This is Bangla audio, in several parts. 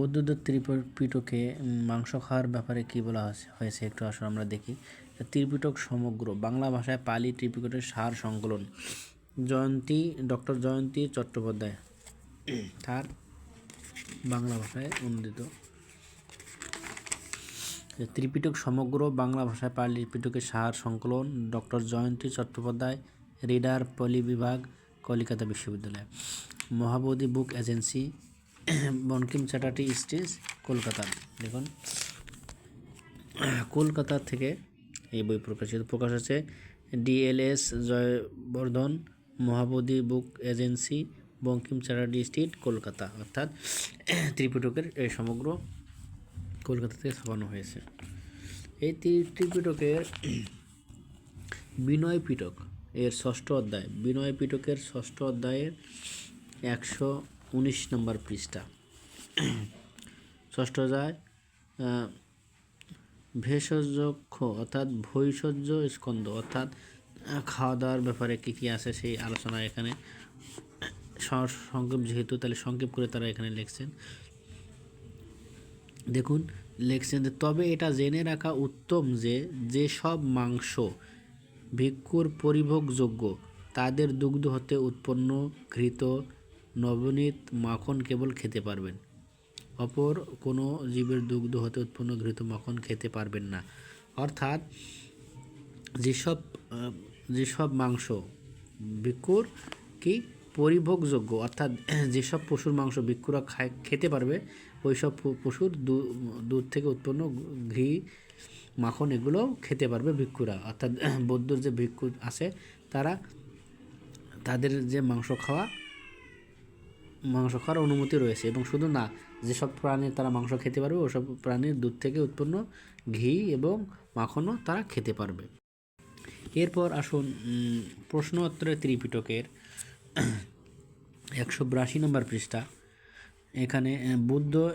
বৌদ্ধদের ত্রিপিটকে মাংস খাওয়ার ব্যাপারে কি বলা হয়েছে- হয়েছে একটু আসলে আমরা দেখি। ত্রিপিটক সমগ্র বাংলা ভাষায় পালি ত্রিপিটকের সার সংকলন। জয়ন্তী, ডক্টর জয়ন্তী চট্টোপাধ্যায় তার বাংলা ভাষায় অনুদিত। ত্রিপিটক সমগ্র বাংলা ভাষায় পালি ত্রিপিটকের সার সংকলন, ডক্টর জয়ন্তী চট্টোপাধ্যায়, রিডার পলি বিভাগ, কলিকাতা বিশ্ববিদ্যালয়। Mahabodhi book agency Bankim Chatterjee street Kolkata. দেখুন, কলকাতা থেকে এই বই প্রকাশিত, প্রকাশ হচ্ছে DLS Jayawardena Mahabodhi book agency Bankim Chatterjee street Kolkata, অর্থাৎ ত্রিপিটকের এই সমগ্র কলকাতা থেকে ছাপানো হয়েছে। এই ত্রি- ত্রিপিটকের বিনয় পিটক এর ষষ্ঠ অধ্যায়, বিনয় পিটকের ষষ্ঠ অধ্যায়ের একশো উনিশ নম্বর পৃষ্ঠা। ষষ্ঠ আহ, ভেষজক্ষ অর্থাৎ ভৈষজ্য স্কন্দ অর্থাৎ খাওয়া দাওয়ার ব্যাপারে কী কী আছে সেই আলোচনা এখানে। সংক্ষেপ যেহেতু তাহলে সংক্ষেপ করে তারা এখানে লিখছেন। দেখুন লিখছেন যে তবে এটা জেনে রাখা উত্তম যে যেসব মাংস ভিক্ষুর পরিভোগযোগ্য তাদের দুগ্ধ হতে উৎপন্ন ঘৃত নবনীত মাখন কেবল খেতে পারবেন। অপর কোনো জীবের দুগ্ধ হতে উৎপন্ন ঘৃত মাখন খেতে পারবেন না। অর্থাৎ যেসব যেসব মাংস ভিক্ষুর কি পরিভোগযোগ্য, অর্থাৎ যেসব পশুর মাংস ভিক্ষুরা খায়, খেতে পারবে ওই সব পশুর দুধ থেকে উৎপন্ন ঘি, মাখন এগুলোও খেতে পারবে ভিক্ষুরা। অর্থাৎ বৌদ্ধর যে ভিক্ষু আছে, তারা তাদের যে মাংস খাওয়া মাংস খাওয়ার অনুমতি রয়েছে এবং শুধু না যেসব প্রাণী তারা মাংস খেতে পারবে ওসব প্রাণীর দুধ থেকে উৎপন্ন ঘি এবং মাখনও তারা খেতে পারবে। এরপর আসুন উম, প্রশ্ন উত্তরের ত্রিপিটকের একশো বিরাশি নম্বর পৃষ্ঠা। এখানে বুদ্ধ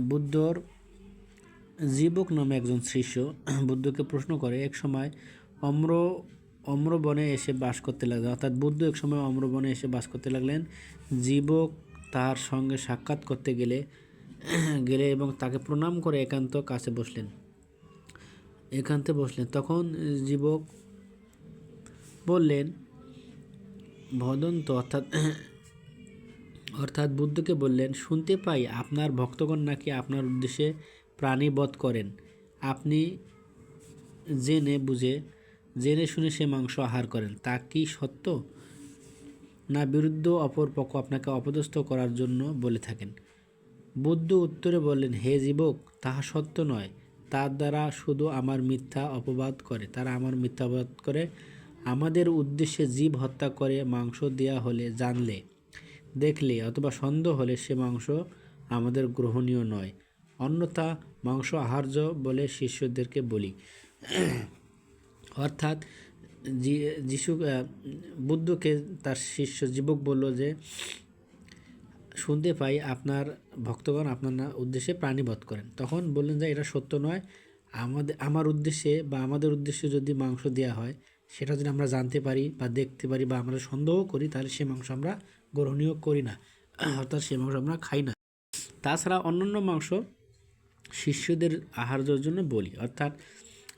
বুদ্ধর জীবক নামে একজন শিষ্য বুদ্ধকে প্রশ্ন করে এক সময় অম্র অম্রবনে এসে বাস করতে লাগলেন। অর্থাৎ বুদ্ধ এক সময় অম্রবনে এসে বাস করতে লাগলেন। জীবক তার সঙ্গে সাক্ষাৎ করতে গেলে গেলে এবং তাকে প্রণাম করে একান্ত কাছে বসলেন। একান্তে বসলেন। তখন জীবক বললেন, ভদন্ত, অর্থাৎ অর্থাৎ বুদ্ধকে বললেন, শুনতে পাই আপনার ভক্তগণ নাকি আপনার উদ্দেশ্যে প্রাণী বধ করেন। আপনি জেনে বুঝে জেনে শুনে সে মাংস আহার করেন। তা কি সত্য? না, বিরুদ্ধ অপর পক্ষ আপনাকে অপদস্থ করার জন্য বলে থাকেন। বুদ্ধ উত্তরে বললেন, হে জীবক, তাহা সত্য নয়। তার দ্বারা শুধু আমার মিথ্যা অপবাদ করে। তারা আমার মিথ্যা অপবাদ করে। আমাদের উদ্দেশ্যে জীব হত্যা করে মাংস দেয়া হলে জানলে, দেখলে অথবা সন্দেহ হলে সে মাংস আমাদের গ্রহণীয় নয়। অন্যথা মাংস আহার্য বলে শিষ্যদেরকে বলি। অর্থাৎ যিশু বুদ্ধকে তার শিষ্য যুবক বলল যে, শুনতে পাই আপনার ভক্তগণ আপনার উদ্দেশ্যে প্রাণী বধ করেন। তখন বললেন যে, এটা সত্য নয়। আমাদের, আমার উদ্দেশ্যে বা আমাদের উদ্দেশ্যে যদি মাংস দেওয়া হয়, সেটা যদি আমরা জানতে পারি বা দেখতে পারি বা আমরা সন্দেহ করি, তাহলে সে মাংস আমরা গ্রহণীয় করি না। অর্থাৎ সে মাংস আমরা খাই না। তাছাড়া অন্যান্য মাংস শিষ্যদের আহার্যের জন্য বলি। অর্থাৎ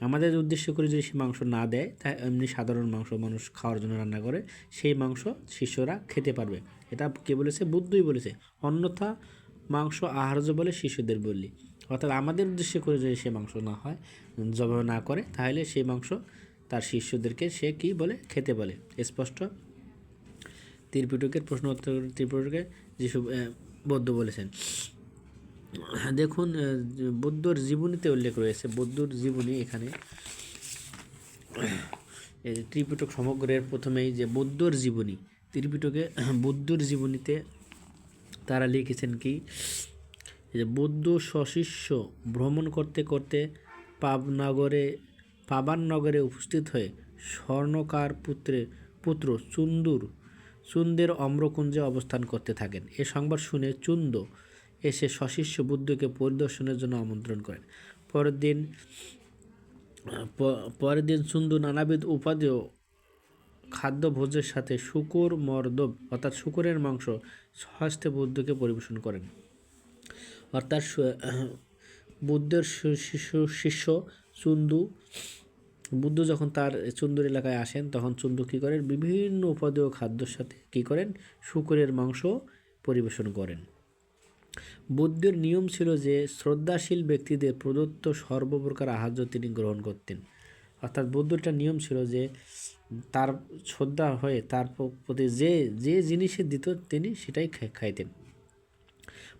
আমাদের উদ্দেশ্য করে যদি সে মাংস না দেয়, তা এমনি সাধারণ মাংস মানুষ খাওয়ার জন্য রান্না করে, সেই মাংস শিষ্যরা খেতে পারবে। এটা কে বলেছে? বুদ্ধই বলেছে। অন্যথা মাংস আহার্য বলে শিশুদের বললি। অর্থাৎ আমাদের উদ্দেশ্য করে যদি সে মাংস না হয়, জবাই না করে, তাহলে সেই মাংস তার শিষ্যদেরকে সে কি বলে? খেতে বলে। স্পষ্ট? ত্রিপিটকের প্রশ্ন উত্তর ত্রিপিটকে যিশু বৌদ্ধ বলেছেন। দেখুন আহ, বুদ্ধর জীবনীতে উল্লেখ রয়েছে। বৌদ্ধর জীবনী এখানে ত্রিপিটক সমগ্রের প্রথমেই যে বৌদ্ধর জীবনী ত্রিপিটকে বুদ্ধর জীবনীতে তারা লিখেছেন কি? যে বুদ্ধ সশিষ্য ভ্রমণ করতে করতে পাবনগরে পাবাননগরে উপস্থিত হয়ে স্বর্ণকার পুত্রে পুত্র চুন্দুর চুন্দের অম্রকুঞ্জে অবস্থান করতে থাকেন। এ সংবাদ শুনে চুন্দ এসে সশিষ্য বুদ্ধকে পরিদর্শনের জন্য আমন্ত্রণ করেন। পরের দিন পরের দিন চুন্দু নানাবিধ উপাদেয় খাদ্য ভোজের সাথে শুকুর মর্দব, অর্থাৎ শুকুরের মাংস, সহস্তে বুদ্ধকে পরিবেশন করেন। অর্থাৎ বুদ্ধের শিষ্য চুন্দু বুদ্ধ যখন তার চুন্দুর এলাকায় আসেন, তখন চুন্দু কী করেন? বিভিন্ন উপাদেয় খাদ্যর সাথে কী করেন? শুকরের মাংস পরিবেশন করেন। বুদ্ধের নিয়ম ছিল যে শ্রদ্ধাশীল ব্যক্তিদের প্রদত্ত সর্বপ্রকার আহার্য তিনি গ্রহণ করতেন। অর্থাৎ বুদ্ধর একটা নিয়ম ছিল যে তার শ্রদ্ধা হয়ে তার প্রতি যে যে জিনিসে দিত তিনি সেটাই খাইতেন।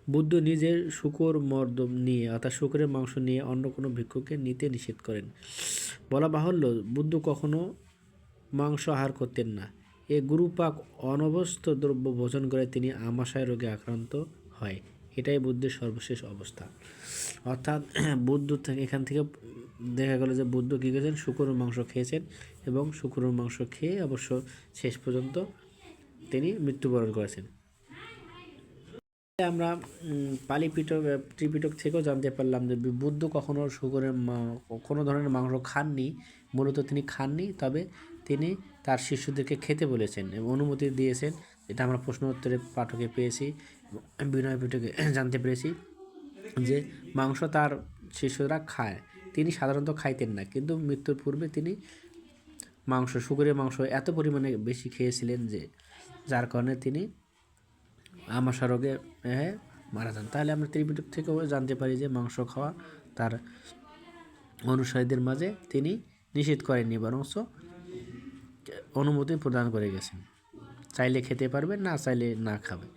বুদ্ধ নিজের শুকর মর্দ নিয়ে অর্থাৎ শুকরের মাংস নিয়ে অন্য কোনো ভিক্ষুকে নিতে নিষেধ করেন। বলা বাহুল্য, বুদ্ধ কখনো মাংস আহার করতেন না। এ গুরুপাক অনবস্ত দ্রব্য ভোজন করে তিনি আমাশয় রোগে আক্রান্ত হয়। এটাই বুদ্ধের সর্বশেষ অবস্থা। অর্থাৎ, বুদ্ধ থেকে এখান থেকে দেখা গেল যে বুদ্ধ কী করেছেন? শুকরের মাংস খেয়েছেন এবং শুকরের মাংস খেয়ে অবশ্য শেষ পর্যন্ত তিনি মৃত্যুবরণ করেছেন। আমরা পালি পিটক ত্রিপিটক থেকেও জানতে পারলাম যে বুদ্ধ কখনো শুকরের কোনো ধরনের মাংস খাননি, মূলত তিনি খাননি, তবে তিনি তার শিষ্যদেরকে খেতে বলেছেন এবং অনুমতি দিয়েছেন। এটা আমরা প্রশ্ন উত্তরে পাঠকে পেয়েছি। বিনয় পিটকে জানতে পেরেছি যে মাংস তার শিষ্যরা খায়। তিনি সাধারণত খাইতেন না, কিন্তু মৃত্যুর পূর্বে তিনি মাংস, শুকরের মাংস এত পরিমাণে বেশি খেয়েছিলেন যে, যার কারণে তিনি আমাশা রোগে হ্যাঁ মারা যান। তাহলে আমরা ত্রিপিটক থেকেও জানতে পারি যে মাংস খাওয়া তার অনুসারীদের মাঝে তিনি নিষেধ করেননি বরঞ্চ অনুমতি প্রদান করে গেছেন। চাইলে খেতে পারবে না চাইলে না খাবে